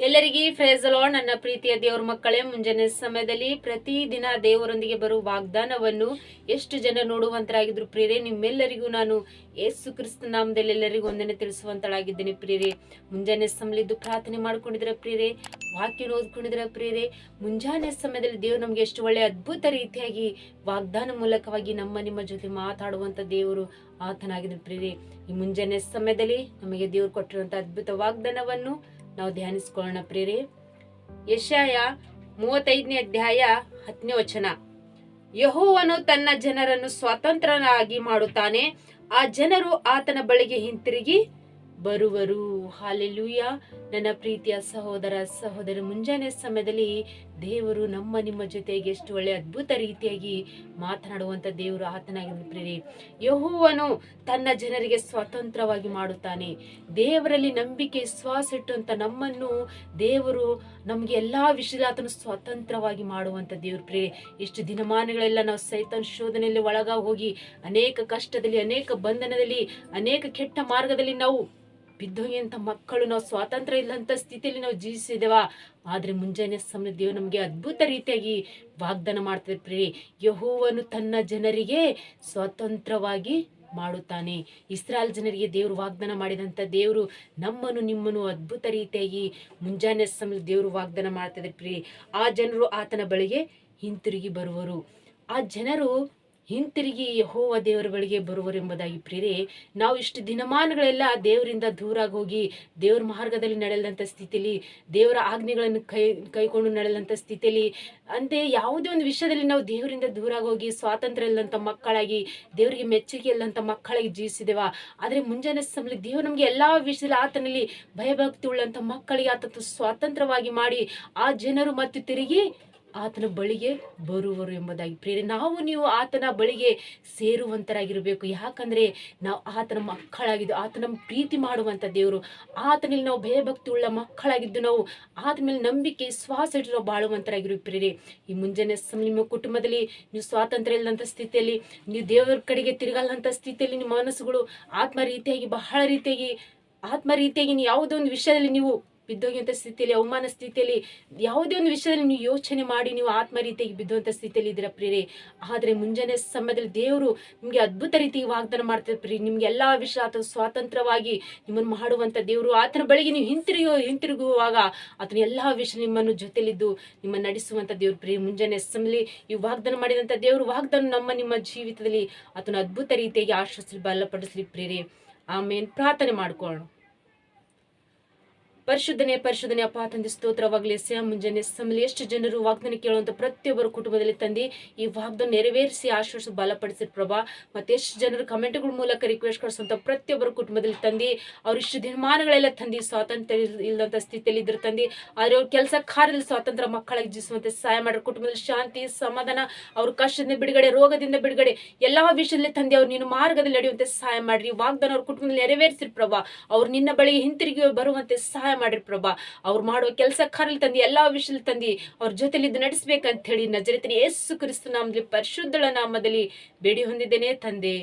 ಎಲ್ಲರಿಗೂ ಫ್ರೇಜಲೋ, ನನ್ನ ಪ್ರೀತಿಯ ದೇವ್ರ ಮಕ್ಕಳೇ, ಮುಂಜಾನೆ ಸಮಯದಲ್ಲಿ ಪ್ರತಿದಿನ ದೇವರೊಂದಿಗೆ ಬರುವ ವಾಗ್ದಾನವನ್ನು ಎಷ್ಟು ಜನ ನೋಡುವಂತರಾಗಿದ್ರು ಪ್ರೇರೆ ನಿಮ್ಮೆಲ್ಲರಿಗೂ ನಾನು ಯೇಸು ಕ್ರಿಸ್ತ ನಾಮದಲ್ಲಿ ಎಲ್ಲರಿಗೂ ಒಂದನೆ ತಿಳಿಸುವಂತಳಾಗಿದ್ದೇನೆ ಪ್ರೇರೆ ಮುಂಜಾನೆ ಸಮಯದ್ದು ಪ್ರಾರ್ಥನೆ ಮಾಡ್ಕೊಂಡಿದ್ರೆ ಪ್ರೇರೆ ವಾಕ್ಯ ಓದ್ಕೊಂಡಿದ್ರೆ ಪ್ರೇರೆ ಮುಂಜಾನೆ ಸಮಯದಲ್ಲಿ ದೇವರು ನಮಗೆ ಎಷ್ಟು ಒಳ್ಳೆ ಅದ್ಭುತ ರೀತಿಯಾಗಿ ವಾಗ್ದಾನ ಮೂಲಕವಾಗಿ ನಮ್ಮ ನಿಮ್ಮ ಜೊತೆ ಮಾತಾಡುವಂತ ದೇವರು ಆತನಾಗಿದ್ರು ಪ್ರೇರೆ ಈ ಮುಂಜಾನೆ ಸಮಯದಲ್ಲಿ ನಮಗೆ ದೇವರು ಕೊಟ್ಟಿರುವಂಥ ಅದ್ಭುತ ವಾಗ್ದಾನವನ್ನು ನಾವು ಧ್ಯಾನಿಸ್ಕೊಳ್ಳೋಣ ಪ್ರೇರಿ ಯಶಾಯ ಮೂವತ್ತೈದನೇ ಅಧ್ಯಾಯ ಹತ್ತನೇ ವಚನ. ಯಹೋವನು ತನ್ನ ಜನರನ್ನು ಸ್ವತಂತ್ರನಾಗಿ ಮಾಡುತ್ತಾನೆ. ಆ ಜನರು ಆತನ ಬಳಿಗೆ ಹಿಂತಿರುಗಿ ಬರುವರು. ಹಾಲೆಲೂಯ. ನನ್ನ ಪ್ರೀತಿಯ ಸಹೋದರ ಸಹೋದರ, ಮುಂಜಾನೆ ಸಮಯದಲ್ಲಿ ದೇವರು ನಮ್ಮ ನಿಮ್ಮ ಜೊತೆಗೆ ಎಷ್ಟು ಒಳ್ಳೆ ಅದ್ಭುತ ರೀತಿಯಾಗಿ ಮಾತನಾಡುವಂತ ದೇವರು ಪ್ರೀತಿ ಯಹೋವನು ತನ್ನ ಜನರಿಗೆ ಸ್ವತಂತ್ರವಾಗಿ ಮಾಡುತ್ತಾನೆ. ದೇವರಲ್ಲಿ ನಂಬಿಕೆ, ವಿಶ್ವಾಸ ಇಟ್ಟಂತ ನಮ್ಮನ್ನು ದೇವರು ನಮಗೆ ಎಲ್ಲಾ ವಿಷಯದಲ್ಲಿ ಆತನು ಸ್ವತಂತ್ರವಾಗಿ ಮಾಡುವಂತ ದೇವ್ರ ಪ್ರೇ ಇಷ್ಟು ದಿನಮಾನಗಳೆಲ್ಲ ನಾವು ಸೈತನ್ ಶೋಧನೆಯಲ್ಲಿ ಒಳಗಾಗಿ ಹೋಗಿ, ಅನೇಕ ಕಷ್ಟದಲ್ಲಿ, ಅನೇಕ ಬಂಧನದಲ್ಲಿ, ಅನೇಕ ಕೆಟ್ಟ ಮಾರ್ಗದಲ್ಲಿ ನಾವು ಬಿದ್ದೋಗಿಂತ ಮಕ್ಕಳು ನಾವು ಸ್ವಾತಂತ್ರ್ಯ ಇಲ್ಲಂತ ಸ್ಥಿತಿಯಲ್ಲಿ ನಾವು ಜೀವಿಸಿದೆವಾ? ಆದರೆ ಮುಂಜಾನೆ ಸಮಯ ದೇವರು ನಮಗೆ ಅದ್ಭುತ ರೀತಿಯಾಗಿ ವಾಗ್ದಾನ ಮಾಡ್ತಾರೆ ಪ್ರಿಯೆ ಯಹೋವನು ತನ್ನ ಜನರಿಗೆ ಸ್ವತಂತ್ರವಾಗಿ ಮಾಡುತ್ತಾನೆ. ಇಸ್ರಾಯಲ್ ಜನರಿಗೆ ದೇವರು ವಾಗ್ದಾನ ಮಾಡಿದಂಥ ದೇವರು ನಮ್ಮನ್ನು ನಿಮ್ಮನ್ನು ಅದ್ಭುತ ರೀತಿಯಾಗಿ ಮುಂಜಾನೆ ಸಮಯ ದೇವರು ವಾಗ್ದಾನ ಮಾಡ್ತಿದ್ದಾರೆ ಪ್ರಿಯೆ ಆ ಜನರು ಆತನ ಬಳಿಗೆ ಹಿಂತಿರುಗಿ ಬರುವರು. ಆ ಜನರು ಹಿಂತಿರುಗಿ ಯಹೋವ ದೇವರ ಬಳಿಗೆ ಬರುವರೆಂಬುದಾಗಿ ಪ್ರೇರೆ ನಾವು ಇಷ್ಟು ದಿನಮಾನಗಳೆಲ್ಲ ದೇವರಿಂದ ದೂರ ಹೋಗಿ ದೇವ್ರ ಮಾರ್ಗದಲ್ಲಿ ನಡೆದಂಥ ಸ್ಥಿತಿಯಲ್ಲಿ ದೇವರ ಆಜ್ಞೆಗಳನ್ನು ಕೈ, ಕೈಕೊಂಡು ನಡೆದಂಥ ಸ್ಥಿತಿಯಲ್ಲಿ ಅಂತೆ ಯಾವುದೇ ಒಂದು ವಿಷಯದಲ್ಲಿ ನಾವು ದೇವರಿಂದ ದೂರ ಹೋಗಿ ಸ್ವಾತಂತ್ರ್ಯ ಇಲ್ಲದಂಥ ಮಕ್ಕಳಾಗಿ, ದೇವರಿಗೆ ಮೆಚ್ಚುಗೆ ಇಲ್ಲದಂಥ ಮಕ್ಕಳಾಗಿ ಜೀವಿಸಿದೆವ, ಆದರೆ ಮುಂಜಾನೆ ಸಮಯ ದೇವರು ನಮಗೆ ಎಲ್ಲಾ ವಿಷಯದಲ್ಲಿ ಆತನಲ್ಲಿ ಭಯಭಕ್ತಿ ಉಳ್ಳಂತ ಮಕ್ಕಳಿಗೆ ಆತ ಸ್ವಾತಂತ್ರ್ಯವಾಗಿ ಮಾಡಿ, ಆ ಜನರು ಮತ್ತು ತಿರುಗಿ ಆತನ ಬಳಿಗೆ ಬರುವರು ಎಂಬುದಾಗಿ. ಪ್ರೇರೆ ನಾವು ನೀವು ಆತನ ಬಳಿಗೆ ಸೇರುವಂತರಾಗಿರಬೇಕು. ಯಾಕಂದ್ರೆ ನಾವು ಆತನ ಮಕ್ಕಳಾಗಿದ್ದು, ಆತನ ಪ್ರೀತಿ ಮಾಡುವಂತ ದೇವರು. ಆತನಲ್ಲಿ ನಾವು ಭಯಭಕ್ತಿ ಉಳ್ಳ ಮಕ್ಕಳಾಗಿದ್ದು ನಾವು ಆತನ ಮೇಲೆ ನಂಬಿಕೆ ಶ್ವಾಸ ಇಟ್ಟು ನಾವು ಬಾಳುವಂತರಾಗಿರೋ ಪ್ರೇರೆ ಈ ಮುಂಜಾನೆ ನಿಮ್ಮ ಕುಟುಂಬದಲ್ಲಿ ನೀವು ಸ್ವಾತಂತ್ರ್ಯ ಇಲ್ಲದಂಥ ಸ್ಥಿತಿಯಲ್ಲಿ, ನೀವು ದೇವರ ಕಡೆಗೆ ತಿರುಗಲ್ಲಂಥ ಸ್ಥಿತಿಯಲ್ಲಿ ನಿಮ್ಮ ಮನಸ್ಸುಗಳು ಆತ್ಮ ರೀತಿಯಾಗಿ ಬಹಳ ರೀತಿಯಾಗಿ ಆತ್ಮ ರೀತಿಯಾಗಿ ಯಾವುದೋ ಒಂದು ವಿಷಯದಲ್ಲಿ ನೀವು ಬಿದ್ದೋಗಿಂತ ಸ್ಥಿತಿಯಲ್ಲಿ, ಅವಮಾನ ಸ್ಥಿತಿಯಲ್ಲಿ ಯಾವುದೇ ಒಂದು ವಿಷಯದಲ್ಲಿ ನೀವು ಯೋಚನೆ ಮಾಡಿ, ನೀವು ಆತ್ಮ ರೀತಿಯಾಗಿ ಬಿದ್ದುವಂಥ ಸ್ಥಿತಿಯಲ್ಲಿ ಇದ್ದೀರಾ ಪ್ರಿಯರೇ? ಆದರೆ ಮುಂಜಾನೆ ಸಮಯದಲ್ಲಿ ದೇವರು ನಿಮಗೆ ಅದ್ಭುತ ರೀತಿಗೆ ವಾಗ್ದಾನ ಮಾಡ್ತಾರೆ ಪ್ರಿಯ ನಿಮ್ಗೆ ಎಲ್ಲಾ ವಿಷಯ ಆತ ಸ್ವಾತಂತ್ರ್ಯವಾಗಿ ನಿಮ್ಮನ್ನು ಮಾಡುವಂಥ ದೇವರು ಆತನ ಬಳಿಗೆ ನೀವು ಹಿಂತಿರುಗು, ಹಿಂತಿರುಗುವಾಗ ಆತನ ಎಲ್ಲಾ ವಿಷಯ ನಿಮ್ಮನ್ನು ಜೊತೆಲಿದ್ದು ನಿಮ್ಮನ್ನು ನಡೆಸುವಂಥ ದೇವರು ಪ್ರಿಯ ಮುಂಜಾನೆ ಸಮಯದಲ್ಲಿ ಈ ವಾಗ್ದಾನ ಮಾಡಿದಂಥ ದೇವರು ವಾಗ್ದಾನ ನಮ್ಮ, ನಿಮ್ಮ ಜೀವಿತದಲ್ಲಿ ಆತನ ಅದ್ಭುತ ರೀತಿಯಾಗಿ ಆಶ್ವಾಸಲಿ ಬಲಪಡಿಸಲಿ ಪ್ರೇರೆ ಆಮೇಲೆ ಪ್ರಾರ್ಥನೆ ಮಾಡ್ಕೊಳ್ಳೋಣ. ಪರಿಶುದ್ಧನೆ ಪರಿಶುದ್ಧನೆ ಅಪ್ಪ, ತಂದೆ, ಸ್ತೋತ್ರವಾಗಲಿ. ಸ್ಯ ಮುಂಜಾನೆ ಸಮಲಿ ಎಷ್ಟು ಜನರು ವಾಗ್ದಾನ ಕೇಳುವಂತ ಪ್ರತಿಯೊಬ್ಬರ ಕುಟುಂಬದಲ್ಲಿ ತಂದು, ಈ ವಾಗ್ದಾನ ನೆರವೇರಿಸಿ ಆಶ್ವಾಸ ಬಲಪಡಿಸಿದ ಪ್ರಭಾ. ಮತ್ತೆ ಎಷ್ಟು ಜನರು ಕಮೆಂಟ್ಗಳ ಮೂಲಕ ರಿಕ್ವೆಸ್ಟ್ ಕಳಿಸುವಂತ ಪ್ರತಿಯೊಬ್ಬರ ಕುಟುಂಬದಲ್ಲಿ ತಂದು, ಅವ್ರ ಇಷ್ಟು ದಿನಮಾನಗಳೆಲ್ಲ ತಂದು, ಸ್ವಾತಂತ್ರ್ಯ ಇಲ್ಲದಂಥ ಸ್ಥಿತಿಯಲ್ಲಿ ಇದ್ರು ತಂದು, ಆದ್ರೆ ಅವ್ರ ಕೆಲಸ ಕಾರ್ಯದಲ್ಲಿ ಸ್ವಾತಂತ್ರ್ಯ ಮಕ್ಕಳಿಗೆ ಜೀವಿಸುವಂತೆ ಸಹಾಯ ಮಾಡ್ರ. ಕುಟುಂಬದಲ್ಲಿ ಶಾಂತಿ, ಸಮಾಧಾನ, ಅವ್ರ ಕಷ್ಟದಿಂದ ಬಿಡುಗಡೆ, ರೋಗದಿಂದ ಬಿಡುಗಡೆ, ಎಲ್ಲ ವಿಷಯದಲ್ಲಿ ತಂದೆ, ಅವ್ರು ನೀನು ಮಾರ್ಗದಲ್ಲಿ ನಡೆಯುವಂತೆ ಸಹಾಯ ಮಾಡ್ರಿ. ವಾಗ್ದಾನ ಅವ್ರ ಕುಟುಂಬದಲ್ಲಿ ನೆರವೇರಿಸಿ ಪ್ರಭಾ. ಅವ್ರು ನಿನ್ನ ಬಳಿ ಹಿಂತಿರುಗಿ ಬರುವಂತೆ ಸಹಾಯ ಮಾಡ್ರಿ ಪ್ರಭಾ, ಅವ್ರು ಮಾಡುವ ಕೆಲಸ ಕಾರಲ್ಲಿ ತಂದಿ, ಎಲ್ಲ ವಿಷಯ ತಂದಿ, ಅವ್ರ ಜೊತೆಲಿದ್ದು ನಡೆಸ್ಬೇಕಂತ ಹೇಳಿ ನಜರಿತನ ಯೇಸು ಕ್ರಿಸ್ತು ನಾಮದಲ್ಲಿ ಪರಿಶುದ್ಧಳ ನಾಮದಲ್ಲಿ ಬೇಡಿ ಹೊಂದಿದ್ದೇನೆ ತಂದೆ.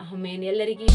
ಆಮೇನ್. ಎಲ್ಲರಿಗೂ